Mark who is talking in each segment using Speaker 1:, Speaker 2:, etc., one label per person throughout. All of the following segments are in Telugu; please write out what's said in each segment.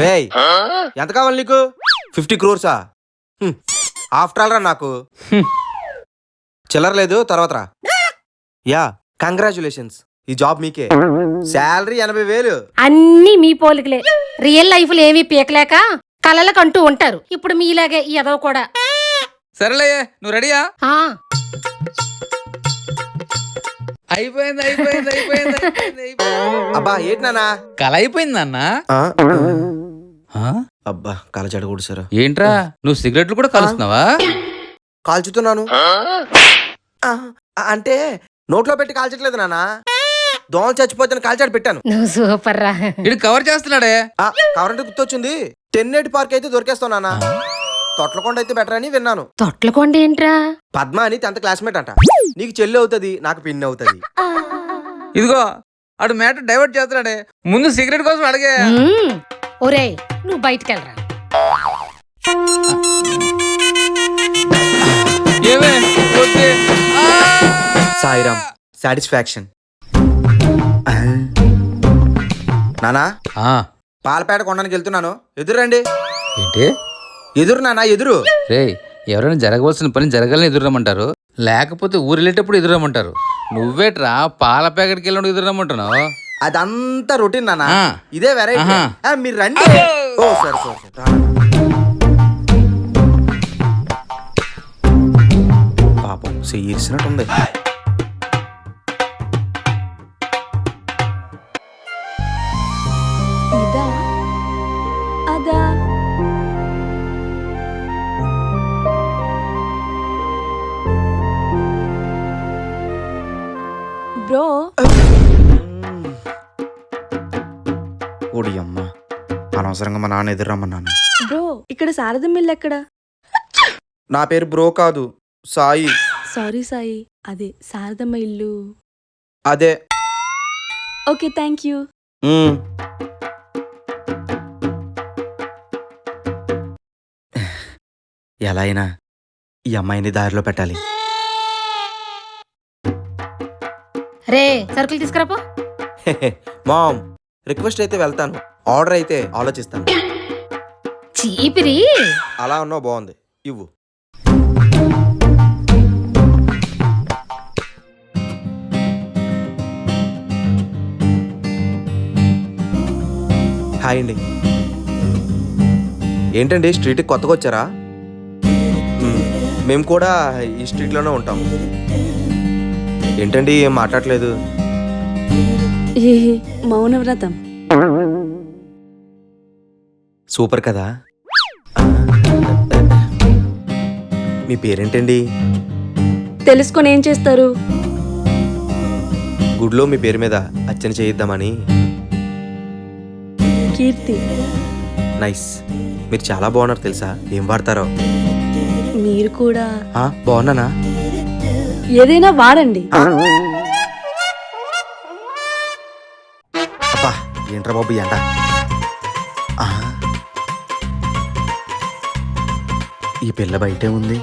Speaker 1: రేయ్ ఎంత కావాలి నీకు? ఫిఫ్టీ క్రోర్సా? ఆఫ్టర్ ఆల్ రా నాకు. చిల్లర లేదు తర్వాత రా. Yeah congratulations. ఈ జాబ్ మీకే. శాలరీ ఎనభై వేలు.
Speaker 2: అన్నీ మీ పోలికలే. రియల్ లైఫ్లో ఏమీ పీకలేక కలలకు అంటూ ఉంటారు. ఇప్పుడు మీలాగే ఈ ఎదవ కూడా.
Speaker 3: సరేలే నువ్వు రెడీయా?
Speaker 2: ఆ.
Speaker 3: అయిపోయింది అయిపోయింది అయిపోయింది అయిపోయింది, అయిపోయింది.
Speaker 1: అబ్బా ఏంటి నానా
Speaker 3: కల అయిపోయింది అన్న
Speaker 1: అబ్బా కల చెడకూడదు సార్.
Speaker 3: ఏంట్రా? నువ్వు సిగరెట్లు కూడా కలుస్తున్నావా?
Speaker 1: కాల్చుతున్నాను. ఆ, అంటే నోట్లో పెట్టి కాల్చట్లేదు నానా దోమలు చచ్చిపోతే కాల్చాడు పెట్టాను.
Speaker 2: నువ్వు సూపర్ రా
Speaker 3: కవర్ చేస్తున్నాడే.
Speaker 1: ఆ, కవరంటే గుర్తొచ్చింది. టెన్నేటి పార్క్ అయితే దొరికేస్తావు నానా తొట్లకొండ అయితే బెటర్ అని విన్నాను.
Speaker 2: తొట్లకొండ ఏంట్రా?
Speaker 1: పద్మ అని టెన్త్ క్లాస్మేట్ అంట. నీకు చెల్లి అవుతుంది నాకు పిన్ అవుతుంది.
Speaker 3: ఇదిగో అడు మ్యాటర్ డైవర్ట్ చేస్తున్నాడే. ముందు సిగరెట్ కోసం అడిగే.
Speaker 2: మ్మ్. ఒరేయ్ నువ్వు బయటికి వెళ్ళరా
Speaker 3: ఏమే వద్దే. ఆ!
Speaker 1: సాయిరామ్ సాటిస్ఫాక్షన్. నానా
Speaker 3: ఆ,
Speaker 1: పాలపేట కొండనికి వెళ్తున్నాను. ఎదురండి
Speaker 3: ఏంటి?
Speaker 1: ఎదురు నానా ఎదురు.
Speaker 3: రే ఎవరైనా జరగవలసిన పని జరగాలని ఎదురమ్మంటారు లేకపోతే ఊరు వెళ్ళేటప్పుడు ఎదురమ్మంటారు నువ్వేట్రా పాల ప్యాకెట్కి వెళ్ళినప్పుడు ఎదురమ్మంటున్నావు
Speaker 1: అదంతా రొటీన్ నానా
Speaker 3: ఆ.
Speaker 1: ఇదే వెరైటీ మీరు రండి. ఓ సరే సరే. పాపం సెయ్యిరిసినట్టుంది అనవసరంగా మా నాన్న ఎదురమ్మన్నాను.
Speaker 4: బ్రో ఇక్కడ శారద మిల్ ఎక్కడ?
Speaker 1: నా పేరు బ్రో కాదు సాయి.
Speaker 4: సారీ సాయి అదే శారదమ్మ ఇల్లు
Speaker 1: అదే.
Speaker 4: Okay thank you.
Speaker 1: మ్మ్. ఎలా అయినా ఈ అమ్మాయిని దారిలో పెట్టాలి.
Speaker 2: రే సరుకులు తీసుకురాపో.
Speaker 1: మామ్ రిక్వెస్ట్ అయితే వెళ్తాను. ఆర్డర్ అయితే ఆలోచిస్తాను.
Speaker 2: చీపిరి.
Speaker 1: అలా ఉన్నావు బాగుంది. ఇవ్వు. హాయ్ అండి. ఏంటండి స్ట్రీట్కి కొత్తగా వచ్చారా? మ్మ్. కూడా ఈ స్ట్రీట్లోనే ఉంటాం. ఏంటండి ఏం మాట్లాడలేదు?
Speaker 4: మౌనవ్రతం.
Speaker 1: సూపర్ కదా? మీ పేరేంటండి?
Speaker 4: తెలుసుకొని ఏం చేస్తారు?
Speaker 1: గుడిలో మీ పేరు మీద అర్చన చేయిద్దామని.
Speaker 4: కీర్తి.
Speaker 1: నైస్. మీరు చాలా బాగున్నారు తెలుసా? ఏం వాడతారో?
Speaker 4: మీరు కూడా.
Speaker 1: ఆ, బాగున్నానా?
Speaker 4: ఏదైనా వాడండి.
Speaker 1: అబ్బా ఏంట్రా బాబు ఎండ? ఆ. ఈ పిల్ల బయటే ఉంది.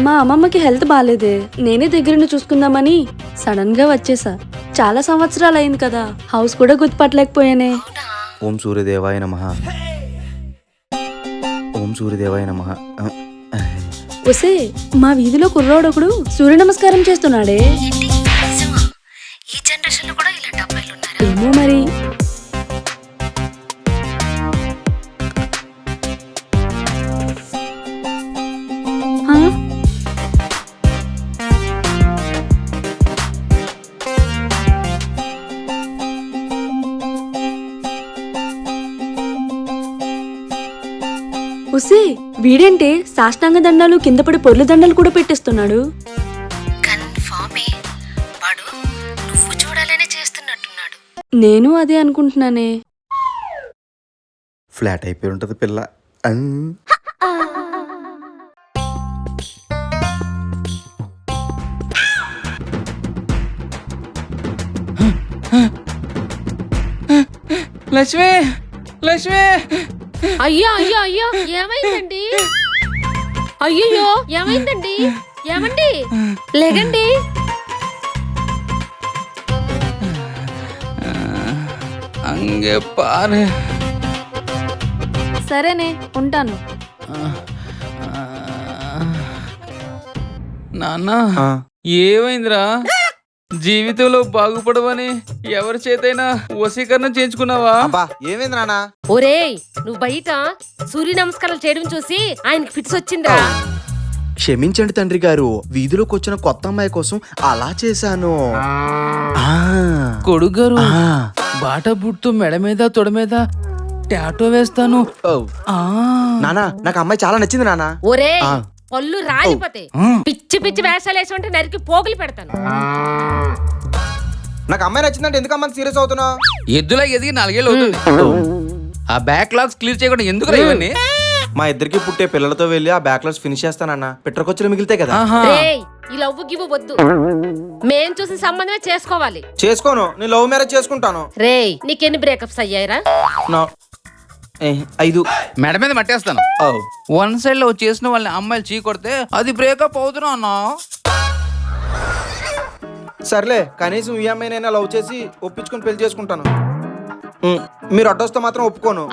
Speaker 4: మా అమ్మమ్మకి హెల్త్ బాగాలేదే నేనే దగ్గరుండి చూసుకుందామని సడన్గా వచ్చేసా. చాలా సంవత్సరాలు అయింది కదా. హౌస్ కూడా గుర్తుపట్టలేకపోయానే.
Speaker 1: ఓం సూర్యదేవాయ నమ. ఓం సూర్యదేవాయ నమ.
Speaker 4: ఒసే మా వీధిలో కుర్రోడొకడు సూర్య నమస్కారం చేస్తున్నాడే. ఉసే వీడేంటే సాష్టాంగ దండాలు కింద పడి పొర్లు దండలు కూడా పెట్టేస్తున్నాడు. నేను అదే అనుకుంటున్నానే.
Speaker 1: ఫ్లాట్ అయిపోయి ఉంటుంది పిల్ల. అం.
Speaker 3: లక్ష్మి లక్ష్మి.
Speaker 2: అయ్యో అయ్యో అయ్యో ఏమైందండి? అయ్యో ఏమైందండి? ఏమండి? లేగండి.
Speaker 3: అంగ పారే.
Speaker 4: సరేనే ఉంటాను.
Speaker 3: నాన్న ఏమైందిరా? జీవితంలో బాగుపడవని ఎవరి చేతైనా వశీకరణ చేయించుకున్నావా?
Speaker 1: అబ్బా ఏమైంది నాన్న?
Speaker 2: ఒరేయ్ నువ్వు బయట సూర్య నమస్కారాలు చేయడం చూసి ఆయనకి ఫిట్స్ వచ్చిందిరా.
Speaker 1: క్షమించండి తండ్రి గారు వీధిలోకి వచ్చిన కొత్త అమ్మాయి కోసం అలా చేశాను. ఆ,
Speaker 3: కొడుగారు
Speaker 1: ఆ,
Speaker 3: బాట బుట్టు మెడ మీద తొడ మీద టాటో వేస్తాను.
Speaker 1: నానా నాకు అమ్మాయి చాలా నచ్చింది నానా
Speaker 2: ఒరేయ్
Speaker 1: ఆ.
Speaker 2: పళ్ళు రాలిపోతాయి. పిచ్చి పిచ్చి వేషాలు వేసి ఉంటే నరికి పోగులు పెడతాను.
Speaker 1: నాకు అమ్మాయి నచ్చిందంటే ఎందుకు అమ్మాయి సీరియస్ అవుతున్నావు
Speaker 3: ఎద్దులా ఎదిగి నాలుగేళ్ళు అవుతుంది. ఆ బ్యాక్ లాగ్స్ క్లియర్ చేయకుండా ఎందుకు ఇవన్నీ?
Speaker 1: మా ఇద్దరికి పుట్టే పిల్లలతో వెళ్ళి ఆ బ్యాక్లాస్ ఫినిష్ చేస్తానన్న. పెట్రకొచ్చులు మిగిలితే కదా?
Speaker 2: ఈ లవ్వు గివ్వు వద్దు. మేం చూసిన సంబంధమే చేసుకోవాలి.
Speaker 1: చేసుకోను. నేను లవ్ మ్యారేజ్ చేసుకుంటాను.
Speaker 2: రేయ్ నీకెన్ని బ్రేకప్స్ అయ్యాయిరా?
Speaker 1: నా ఐదు.
Speaker 3: మెడ మీద మట్టేస్తాను.
Speaker 1: ఓ.
Speaker 3: వన్ సైడ్లో చేసిన వాళ్ళని అమ్మాయిలు చీ కొడితే అది బ్రేకప్ అవుతున్నా అన్నా.
Speaker 1: సర్లే కనీసం ఈ అమ్మాయినైనా లవ్ చేసి ఒప్పించుకొని పెళ్ళి చేసుకుంటాను. మీరు అడ్డొస్తే మాత్రం ఒప్పుకోను.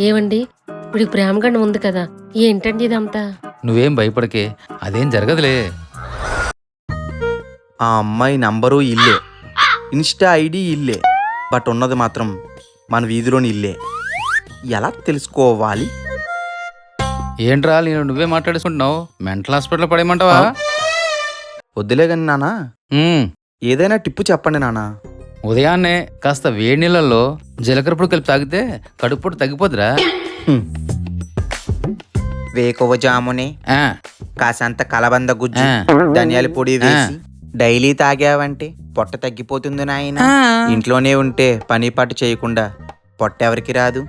Speaker 2: ఏమండి? ఇప్పుడు ప్రేమగండం ఉంది కదా ఏంటండి ఇదంతా?
Speaker 3: నువ్వేం భయపడకే అదేం జరగదులే.
Speaker 1: ఆ అమ్మాయి నంబరు ఇల్లే. ఇన్స్టా ఐడి ఇల్లే. బట్ ఉన్నది మాత్రం మన వీధిలోని ఇల్లే. ఎలా తెలుసుకోవాలి?
Speaker 3: ఏంట్రా నేను నువ్వే మాట్లాడుకుంటున్నావు మెంటల్ హాస్పిటల్ పడేయమంటావా?
Speaker 1: వద్దులే కానీ నానా.
Speaker 3: ఉమ్,
Speaker 1: ఏదైనా టిప్పు చెప్పండి నానా.
Speaker 3: ఉదయాన్నే కాస్త వేడి నీళ్ళల్లో జీలకర్ర పొడి కలిపి తాగితే కడుపు పొడి తగ్గిపోద్దిరా.
Speaker 1: వేకువ జామునే.
Speaker 3: ఆ,
Speaker 1: కాసంత కలబంద గుజ్జు
Speaker 3: ఆ.
Speaker 1: ధనియాల పొడి వేసి. డైలీ తాగావంటే పొట్ట తగ్గిపోతుంది నాయన. ఇంట్లోనే ఉంటే పని పాటు చేయకుండా పొట్ట ఎవరికి రాదు?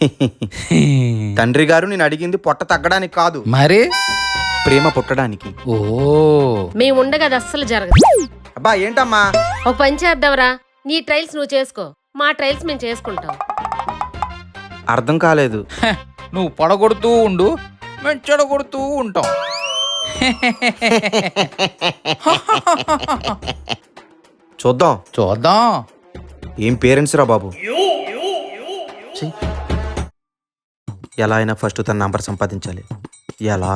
Speaker 1: తండ్రి గారు నేను అడిగింది పొట్ట తగ్గడానికి కాదు.
Speaker 3: మరి?
Speaker 1: ప్రేమ పుట్టడానికి.
Speaker 3: ఓ.
Speaker 2: మేము ఉండగా అది అస్సలు జరగదు.
Speaker 1: అబ్బా ఏంటమ్మా?
Speaker 2: ఒక పని చేద్దాంరా. నీ ట్రయల్స్ నువ్వు చేసుకో. మా ట్రయల్స్ మేము చేసుకుంటాం.
Speaker 1: అర్థం కాలేదు.
Speaker 3: నువ్వు పడగొడుతూ ఉండు మేము చెడగొడుతూ ఉంటాం.
Speaker 1: చూద్దాం.
Speaker 3: చూద్దాం.
Speaker 1: ఏం పేరెంట్స్ రా బాబు. ఎలా అయినా ఫస్ట్ తన నంబర్ సంపాదించాలి. ఎలా?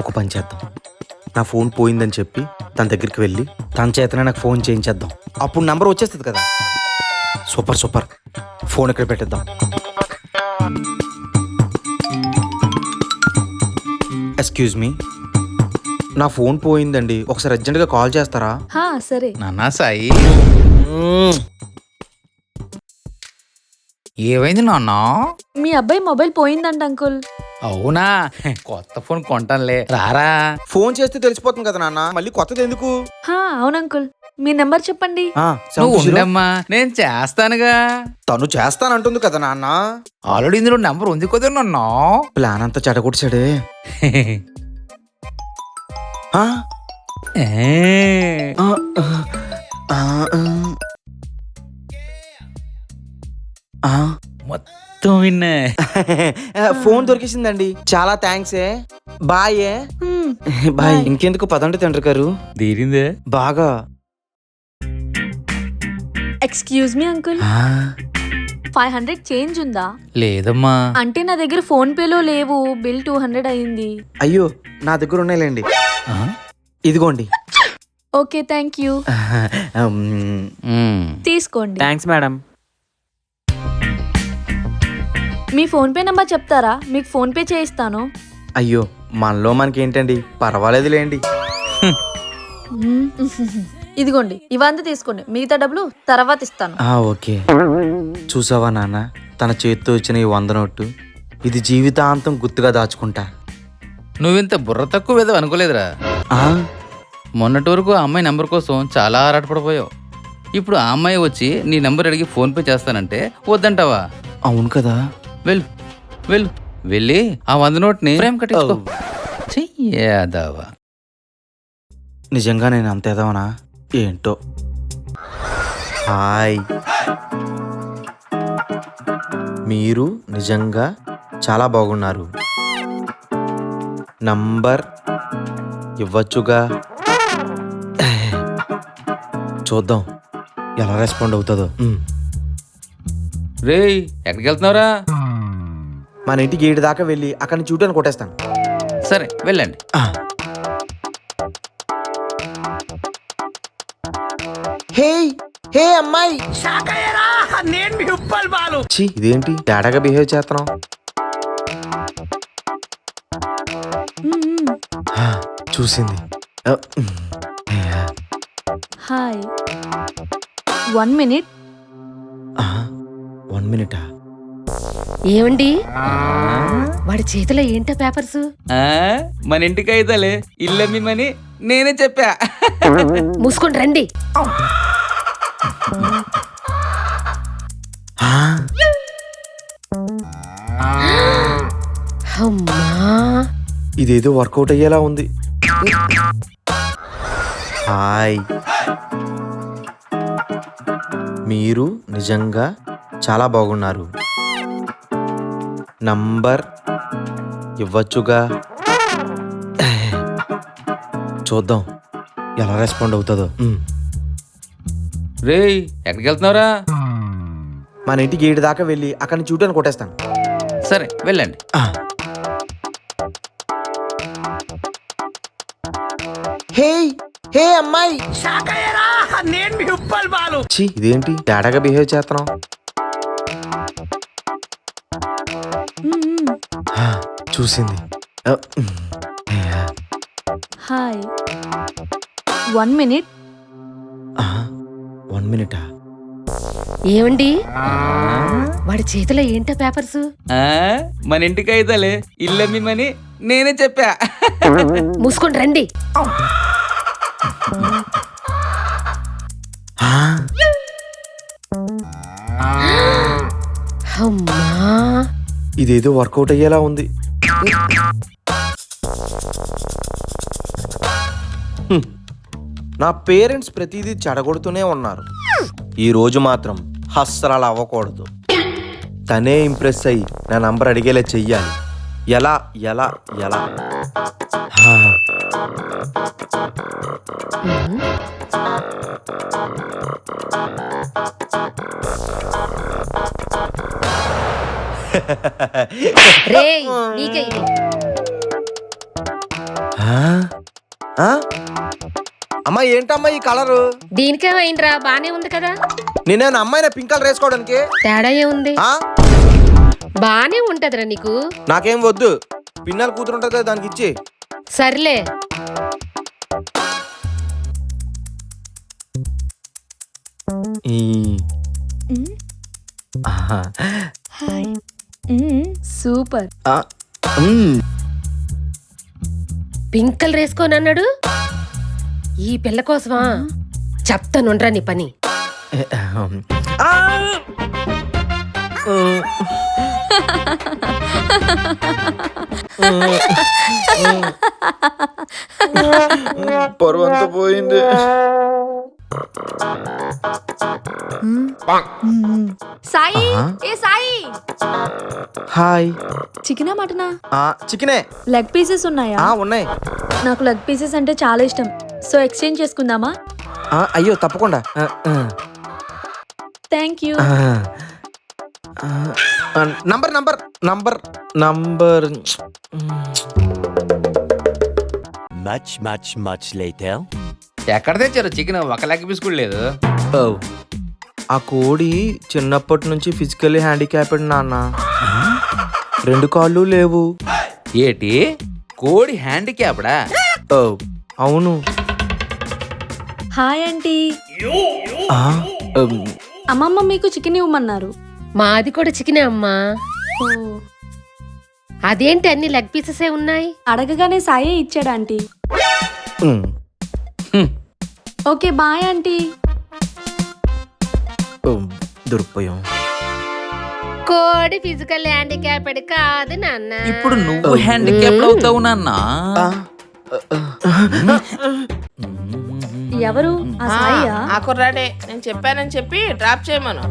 Speaker 1: ఒక పని చేద్దాం. నా ఫోన్ పోయిందని చెప్పి తన దగ్గరికి వెళ్ళి తన చేతనే నాకు ఫోన్ చేయించేద్దాం. అప్పుడు నంబర్ వచ్చేస్తుంది కదా. Super super. ఫోన్ ఇక్కడ పెట్టేద్దాం. ఎక్స్క్యూజ్ మీ నా ఫోన్ పోయిందండి. ఒకసారి అర్జెంట్గా కాల్ చేస్తారా?
Speaker 4: హా సరే.
Speaker 3: నాన్నా సాయి. ఏమైంది నాన్న?
Speaker 4: మీ అబ్బాయి మొబైల్ పోయిందంట అంకుల్.
Speaker 3: అవునా? కొత్త ఫోన్ కొంటానులే. రారా.
Speaker 1: ఫోన్ చేస్తే తెలిసిపోతుంది కదా నాన్న. మళ్ళీ కొత్తది ఎందుకు?
Speaker 4: హా అవును అంకుల్. మీ నెంబర్ చెప్పండి.
Speaker 1: ఆ,
Speaker 3: నువ్వు
Speaker 1: 70.
Speaker 3: ఉండమ్మా నేను చేస్తానుగా.
Speaker 1: తను చేస్తానంటుంది కదా నాన్న.
Speaker 3: ఆల్రెడీ ఇందులో నెంబర్ ఉంది కదా నాన్న.
Speaker 1: ప్లాన్ అంతా చెడగొడిచాడే. ఆ,
Speaker 3: ఏ,
Speaker 1: ఆ, ఆ, ఆ, ఆ.
Speaker 3: మొత్తం విన్నా.
Speaker 1: ఫోన్ దొరికేసిందండి. చాలా థ్యాంక్స్ ఏ. బాయ్ ఏ.
Speaker 4: హ్మ్,
Speaker 1: బాయ్
Speaker 4: Bye.
Speaker 1: ఇంకెందుకు పదండి తండ్రి గారు?
Speaker 3: తీరిందే.
Speaker 1: బాగా.
Speaker 4: ఎక్స్క్యూజ్ మీ అంకుల్
Speaker 1: ఆ,
Speaker 4: ఫైవ్ హండ్రెడ్ చేంజ్ ఉందా?
Speaker 3: లేదమ్మా.
Speaker 4: అంటే నా దగ్గర ఫోన్ పేలో లేవు. బిల్ టూ హండ్రెడ్ అయింది.
Speaker 1: అయ్యో నా దగ్గర ఉన్నాయిలేండి.
Speaker 3: ఆ?
Speaker 1: ఇదిగోండి.
Speaker 4: Okay thank you. తీసుకోండి.
Speaker 5: థ్యాంక్స్ మేడం
Speaker 4: మీ ఫోన్ పే నెంబర్ చెప్తారా? మీకు ఫోన్ పే చేయిస్తాను.
Speaker 1: అయ్యో మనలో మనకేంటండి? పర్వాలేదులేండి.
Speaker 4: ఇదిగోండి ఇవంతా తీసుకోండి. మిగతా డబ్బులు తర్వాత ఇస్తాను.
Speaker 1: ఆ, ఓకే. చూసావా నాన్న? తన చేతితో ఇచ్చిన ఈ వంద నోటు ఇది జీవితాంతం గుర్తుగా దాచుకుంటా.
Speaker 3: నువ్వింత బుర్ర తక్కువ వేదో అనుకోలేదురా.
Speaker 1: ఆ,
Speaker 3: మొన్నటి వరకు ఆ అమ్మాయి నెంబర్ కోసం చాలా ఆరాటపడిపోయావు. ఇప్పుడు ఆ అమ్మాయి వచ్చి నీ నెంబర్ అడిగి ఫోన్ పే చేస్తానంటే వద్దంటావా?
Speaker 1: అవును కదా.
Speaker 3: వెళ్ళు వెళ్ళు. వెళ్ళి ఆ వంద నోట్ని ఫ్రేమ్ కట్టించుకో చెయ్యాదావా?
Speaker 1: నిజంగా నేను అంత ఎదవనా? ఏంటో? హాయ్. మీరు నిజంగా చాలా బాగున్నారు. నంబర్ ఇవ్వచ్చుగా? చూద్దాం. ఎలా రెస్పాండ్ అవుతుందో.
Speaker 3: రేయ్ ఎక్కడికి వెళ్తున్నావురా
Speaker 1: మన ఇంటి గేటు దాకా వెళ్ళి అక్కడి నుంచి చూడని కొట్టేస్తాను.
Speaker 3: సరే వెళ్ళండి.
Speaker 1: హే హే అమ్మాయి. ఛీ, ఇదేంటి? తేడాగా బిహేవ్. ఆ, చూసింది. ఆ, ఉమ్.
Speaker 4: హాయ్. One minute.
Speaker 1: ఆ, వన్ మినిటా?
Speaker 2: ఏమండి వాడి చేతిలో ఏంటో పేపర్స్?
Speaker 3: ఆ, మన ఇంటికి అయితేలే ఇల్లమ్మిమని నేనే చెప్పా.
Speaker 2: మూసుకొని రండి. అమ్మా.
Speaker 1: ఇదేదో వర్కౌట్ అయ్యేలా ఉంది. హాయ్. మీరు నిజంగా చాలా బాగున్నారు. నంబర్ ఇవ్వచ్చుగా. చూద్దాం ఎలా రెస్పాండ్ అవుతుందో. ఉమ్.
Speaker 3: రేయ్ ఎక్కడికి వెళ్తున్నావురా
Speaker 1: మన ఇంటి గేటు దాకా వెళ్ళి అక్కడి నుంచి చూడని కొట్టేస్తాను
Speaker 3: సరే వెళ్ళండి
Speaker 1: ఆ. హే హే అమ్మాయి ఛీ, ఇదేంటి తేడాగా బిహేవ్. ఆ, చూసింది ఆ.
Speaker 4: హాయ్ వన్ మినిట్
Speaker 1: వన్ మినిటా
Speaker 2: ఏమండి వాడి చేతిలో ఏంటో పేపర్స్?
Speaker 3: ఆ, మన ఇంటికి అయితేలే. ఇల్లమ్మిమని నేనే చెప్పా.
Speaker 2: మూసుకొని రండి. అమ్మా.
Speaker 1: ఇదేదో వర్కౌట్ అయ్యేలా ఉంది. నా పేరెంట్స్ ప్రతిదీ చెడగొడుతూనే ఉన్నారు. ఈ రోజు మాత్రం అస్సలు అలా అవ్వకూడదు తనే ఇంప్రెస్ అయ్యి నా నంబర్ అడిగేలా చెయ్యాలి ఎలా ఎలా ఎలా హా,
Speaker 2: రే నీకే ఇది
Speaker 1: ఆ? ఆ? అమ్మా ఏంటమ్మా ఈ కలరు?
Speaker 2: దీనికేమైందిరా? బానే ఉంది కదా.
Speaker 1: నేనేనా అమ్మాయిన పింక్ కలర్ వేసుకోవడానికి?
Speaker 2: తేడా ఏముంది
Speaker 1: ఆ?
Speaker 2: బానే ఉంటదిరా నీకు.
Speaker 1: నాకేం వద్దు. పిన్నలు కూతురుంటుంది కదా దానికి ఇచ్చి.
Speaker 2: సర్లే.
Speaker 1: ఈ. ఆహా.
Speaker 4: హాయ్. సూపర్.
Speaker 1: ఆ.
Speaker 2: పింక్ కలర్ వేసుకోని అన్నాడు ఈ పిల్ల కోసమా? చెప్తానుండ్రా నీ పని.
Speaker 1: పొరవంత పోయింది.
Speaker 4: సాయి. ఏ సాయి!
Speaker 1: హాయ్.
Speaker 4: చికెనా మటనా?
Speaker 1: ఆ, చికెనే.
Speaker 4: లెగ్ పీసెస్ ఉన్నాయా?
Speaker 1: ఆ ఉన్నాయి.
Speaker 4: నాకు లెగ్ పీసెస్ అంటే చాలా ఇష్టం. సో ఎక్స్చేంజ్ చేసుకుందామా?
Speaker 1: ఆ, అయ్యో తప్పకుండా. ఆ, ఆ.
Speaker 4: Thank you.
Speaker 1: ఆ. ఆ, ఆ, number number number number.
Speaker 5: Much, much, much later.
Speaker 3: ఎక్కడ తెచ్చారు? చికెన్ ఒక లెగ్ పీస్ కూడా లేదు.
Speaker 1: ఓ. ఆ కోడి చిన్నప్పటి నుంచి ఫిజికల్లీ హ్యాండిక్యాప్డ్ నాన్న. రెండు కాళ్ళు లేవు.
Speaker 3: ఏటి? కోడి హ్యాండిక్యాప్డా?
Speaker 1: ఓ అవును.
Speaker 4: Hi aunty.
Speaker 1: ఆ, ఉమ్,
Speaker 4: అమ్మమ్మ మీకు చికెన్ ఇవ్వమన్నారు.
Speaker 2: మాది కూడా చికెనే అమ్మా.
Speaker 4: ఓ.
Speaker 2: అదేంటి అన్ని లెగ్ పీసెసే ఉన్నాయి?
Speaker 4: అడగగానే సాయే ఇచ్చాడు ఆంటీ.
Speaker 1: ఉమ్,
Speaker 4: ఓకే బాయ్ ఆంటీ.
Speaker 1: ఉమ్, దొరికిపోయాం
Speaker 2: కోడి ఫిజికల్ హ్యాండిక్యాప్డ్ కాదు నాన్న.
Speaker 3: ఇప్పుడు నువ్వు హ్యాండిక్యాప్ అవుతావు నాన్న.
Speaker 4: ఎవరు? ఆ సాయియా?
Speaker 6: ఆ కుర్రాడే. నేను చెప్పానని చెప్పి డ్రాప్ చేయమను.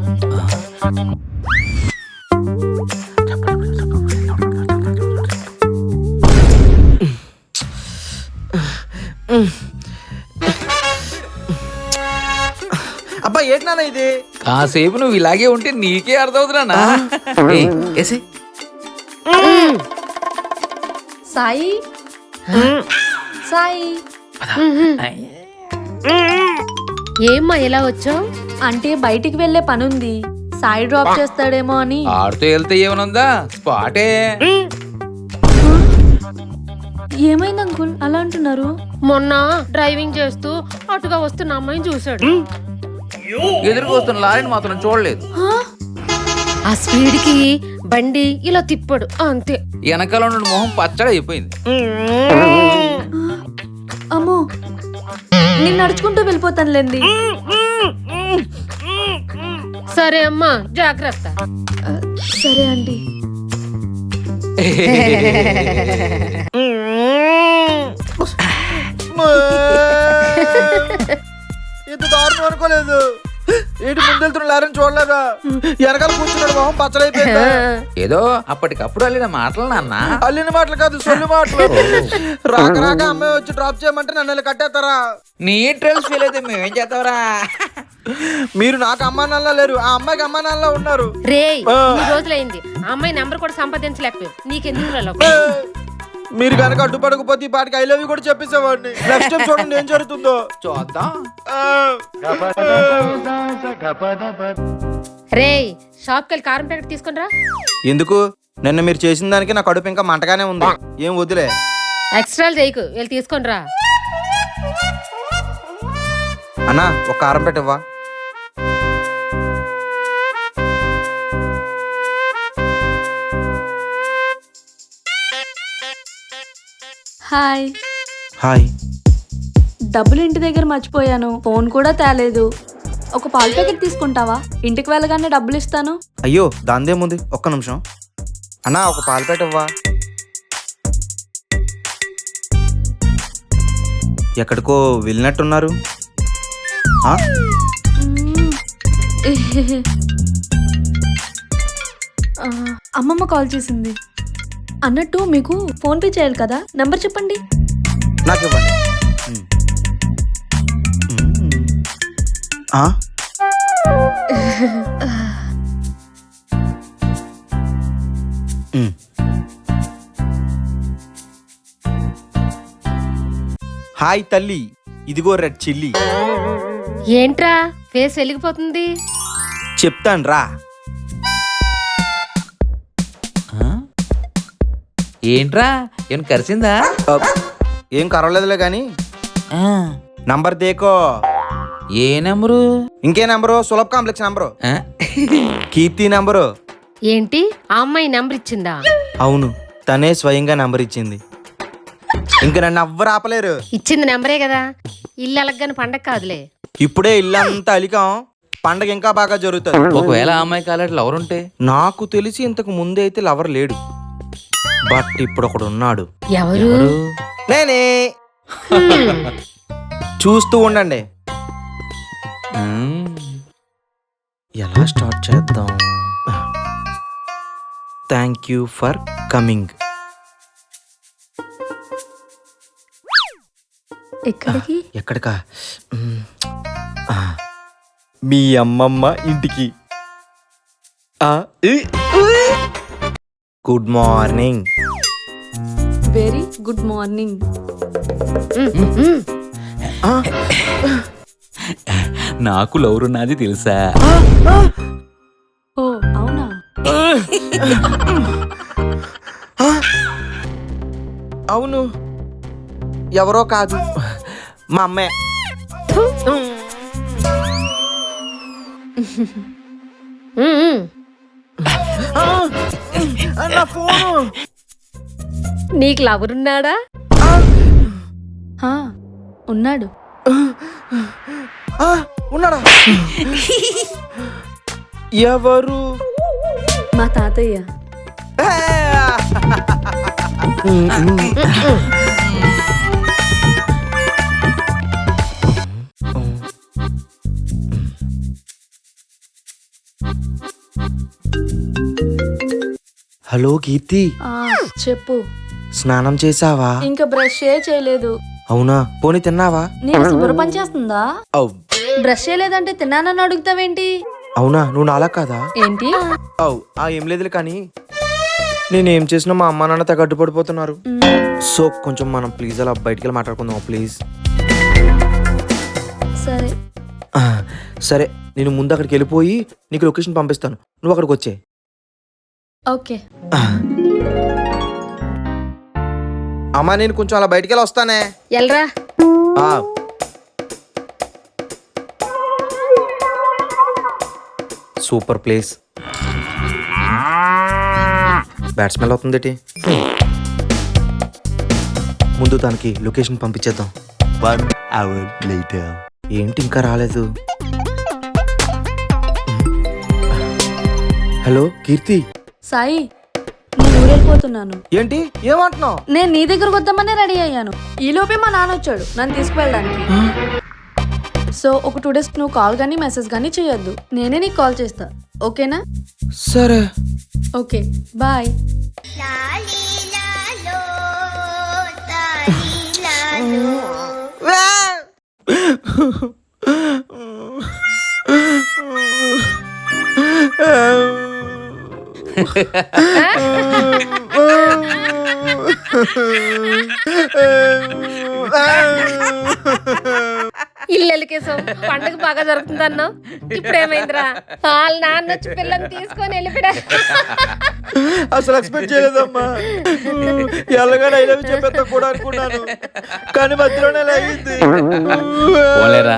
Speaker 1: నాన్న ఇది?
Speaker 3: కాసేపు నువ్వు ఇలాగే ఉంటే నీకే అర్థమవుతున్నా ఏసే?
Speaker 4: సాయి? సాయి?
Speaker 2: ఏమ్మా ఇలా వచ్చావు?
Speaker 4: అంటే బయటికి వెళ్ళే పనుంది. సాయి డ్రాప్ చేస్తాడేమో అని.
Speaker 3: ఆడుతూ వెళ్తే ఏమనుందా? స్పాటే.
Speaker 4: ఏమైంది అంకుల్? అలా అంటున్నారు?
Speaker 2: మొన్న డ్రైవింగ్ చేస్తూ అటుగా వస్తున్న అమ్మాయిని చూశాడు.
Speaker 3: ఎదురుకు వస్తున్న లారీని మాత్రం చూడలేదు?
Speaker 2: ఆ? స్పీడ్కి బండి ఇలా తిప్పాడు. అంతే.
Speaker 3: వెనకాల ఉన్న మొహం పచ్చడి అయిపోయింది.
Speaker 4: అమ్మో. నేను నడుచుకుంటూ వెళ్ళిపోతానులేండి
Speaker 2: సరే అమ్మా జాగ్రత్త.
Speaker 4: ఆ, సరే అండి.
Speaker 1: ఇంత దారుణం అనుకోలేదు ఏంటి ముందెళ్తున్న లారని చూడలేదా? వెనకాల కూర్చున్నాడు మొహం పచ్చడైపోయింది.
Speaker 3: ఏదో అప్పటికప్పుడు వెళ్ళిన మాటలు నాన్న.
Speaker 1: అల్లిన మాటలు కాదు సొల్లు మాటలు. రాక రాక అమ్మాయి వచ్చి డ్రాప్ చేయమంటే నన్ను ఇలా కట్టేస్తారా?
Speaker 3: నీ ట్రైల్స్ ఫీల్ అయితే మేమేం చేస్తావరా?
Speaker 1: మీరు నాకు అమ్మా నాన్న లేరు ఆ అమ్మాయికి అమ్మా నాన్న ఉన్నారు.
Speaker 2: రే రోజులైంది. ఆ అమ్మాయి నెంబర్ కూడా సంపాదించలేకపోయావు. నీకెందుకు
Speaker 1: మీరు కనుక అడ్డుపడకపోతే ఈ పాటికి ఐ లవ్ యూ కూడా చెప్పేసేవాడిని. నెక్స్ట్ టైం చూడండి ఏం జరుగుతుందో.
Speaker 3: చూద్దాం.
Speaker 1: ఆ.
Speaker 2: రే షాప్కి వెళ్ళి కారం ప్యాకెట్ తీసుకుని రా
Speaker 1: ఎందుకు? నిన్న మీరు చేసిన దానికి నా కడుపు ఇంకా మంటగానే ఉంది. ఏం వదిలే
Speaker 2: ఎక్స్ట్రా చేయకు వెళ్ళి తీసుకొని రా
Speaker 1: అన్నా ఒక కారం పెట్టవా
Speaker 4: హాయ్.
Speaker 1: హాయ్.
Speaker 4: డబ్బులు ఇంటి దగ్గర మర్చిపోయాను. ఫోన్ కూడా తేలేదు. ఒక పాల ప్యాకెట్ తీసుకుంటావా? ఇంటికి వెళ్ళగానే డబ్బులు ఇస్తాను.
Speaker 1: అయ్యో దాందేముంది ఒక్క నిమిషం. అన్నా ఒక పాలు పెట్టవ్వా ఎక్కడికో వెళ్ళినట్టున్నారు. ఆ?
Speaker 4: మ్మ్. ఆ, అమ్మమ్మ కాల్ చేసింది. అన్నట్టు మీకు ఫోన్ పే చేయాలి కదా? నంబర్ చెప్పండి.
Speaker 1: నాకు ఇవ్వండి. హాయ్ తల్లి. ఇదిగో రెడ్ చిల్లీ.
Speaker 2: ఏంట్రా ఫేస్ వెలిగిపోతుంది.
Speaker 1: చెప్తాను రా
Speaker 3: ఏంట్రా? ఏం కరిసిందా?
Speaker 1: ఏం కరవలేదులే కానీ
Speaker 3: ఆ,
Speaker 1: నంబర్ దేకో.
Speaker 3: ఏ నెంబరు?
Speaker 1: ఇంకే నంబరు? Sulabh complex number.
Speaker 3: ఆ?
Speaker 1: కీర్తి నంబరు.
Speaker 2: ఏంటి? ఆ అమ్మాయి నెంబర్ ఇచ్చిందా?
Speaker 1: అవును తనే స్వయంగా నంబర్ ఇచ్చింది. ఇంక నన్ను ఎవ్వరు ఆపలేరు.
Speaker 2: ఇచ్చింది నెంబరే కదా. ఇల్లు అలగ్గాని పండగ కాదులే.
Speaker 1: ఇప్పుడే ఇల్లంతా అలికాం. పండగ ఇంకా బాగా జరుగుతుంది.
Speaker 3: ఒకవేళ ఆ అమ్మాయి కాలేట్లు ఎవరుంటే?
Speaker 1: నాకు తెలిసి ఇంతకు ముందే అయితే లవర్ లేడు. బట్ ఇప్పుడు ఒకడు ఉన్నాడు
Speaker 2: ఎవరు?
Speaker 1: నేనే. చూస్తూ ఉండండి. ఎలా స్టార్ట్ చేద్దాం? Thank you for coming.
Speaker 4: ఎక్కడికి?
Speaker 1: మీ అమ్మమ్మ ఇంటికి. ఆ. Good morning
Speaker 4: very good morning
Speaker 3: నాకు లవరున్నది తెలుసా?
Speaker 4: ఓ అవునా?
Speaker 1: అవును. ఎవరో కాదు. మా అమ్మే.
Speaker 2: హ్మ్, హ్మ్.
Speaker 1: ఆ, నా ఫోను.
Speaker 2: నీకు లవరున్నాడా
Speaker 4: ఉన్నాడు?
Speaker 1: ఉన్నాడా. ఎవరు?
Speaker 4: మా తాతయ్య.
Speaker 1: హలో కీర్తి.
Speaker 4: ఆ, చెప్పు.
Speaker 1: స్నానం చేసావా
Speaker 4: ఇంకా బ్రష్ ఏ చేయలేదు.
Speaker 1: అవునా? పోనీ తిన్నావా?
Speaker 4: నేను శుభ్ర పని చేస్తుందా?
Speaker 1: అవ్.
Speaker 4: బ్రష్ చేయలేదంటే తిన్నానని అడుగుతావేంటి?
Speaker 1: అవునా? నువ్వు నాలా కాదా?
Speaker 4: ఏంటి?
Speaker 1: అవ్ ఆ ఏం లేదులే కానీ నేను ఏం చేసినా మా అమ్మ నాన్న తెగ అడ్డుపడిపోతున్నారు. సో కొంచెం మనం ప్లీజ్ అలా బయటికి వెళ్ళి మాట్లాడుకుందాం ప్లీజ్?
Speaker 4: సరే.
Speaker 1: సరే నేను ముందు అక్కడికి వెళ్ళిపోయి నీకు లొకేషన్ పంపిస్తాను. నువ్వు అక్కడికి వచ్చే
Speaker 4: ఓకే.
Speaker 1: అమ్మా నేను కొంచెం అలా బయటికి వెళ్ళి వస్తానే.
Speaker 2: ఎల్రా.
Speaker 1: ఆ. Super place. బ్యాట్ స్మెల్ అవుతుంది ముందు తనకి లొకేషన్ పంపించేద్దాం.
Speaker 5: One hour later.
Speaker 1: ఏంటి ఇంకా రాలేదు? హలో కీర్తి.
Speaker 4: సాయి నేను ఊరెళ్ళిపోతున్నాను.
Speaker 1: ఏంటి? ఏమంటున్నావు?
Speaker 4: నేను నీ దగ్గరకు వద్దామని రెడీ అయ్యాను. ఈ లోపే మా నాన్న వచ్చాడు నన్ను తీసుకువెళ్ళడానికి. సో ఒక టూ డేస్ నువ్వు కాల్ కానీ మెసేజ్ కానీ చేయొద్దు. నేనే నీకు కాల్ చేస్తా. ఓకేనా?
Speaker 1: సరే.
Speaker 4: Okay bye.
Speaker 2: ఇల్లెలికేసాం పండగ బాగా జరుగుతుందన్నావు ఇప్పుడు ఏమైందిరా వాళ్ళ నాన్న వచ్చి పిల్లని తీసుకొని వెళ్ళిపోయా
Speaker 1: అసలు ఎక్స్పెక్ట్ చేయలేదమ్మా. ఎల్లగా డైలాగ్ చెప్పేస్తా కూడా అనుకున్నాను. కానీ మధ్యలోనే అయింది
Speaker 3: పోలేరా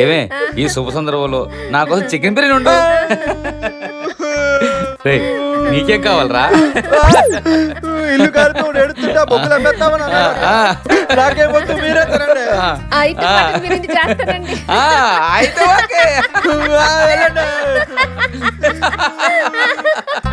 Speaker 3: ఏమే ఈ శుభ సందర్భంలో నా కోసం చికెన్ బిర్యానీ ఉండు. రేయ్, నీకేం కావాలరా?
Speaker 1: ఇల్లు కారుతూ ఎడుతుంటా బొగ్గులు అమ్మేస్తామని. నాకేమొద్దు మీరే తినండి.
Speaker 3: ఆ,
Speaker 2: అయితే మటన్ బిర్యానీ చేస్తానండి.
Speaker 3: ఆ, అయితే ఓకే.
Speaker 1: ఆ, వెళ్ళండి.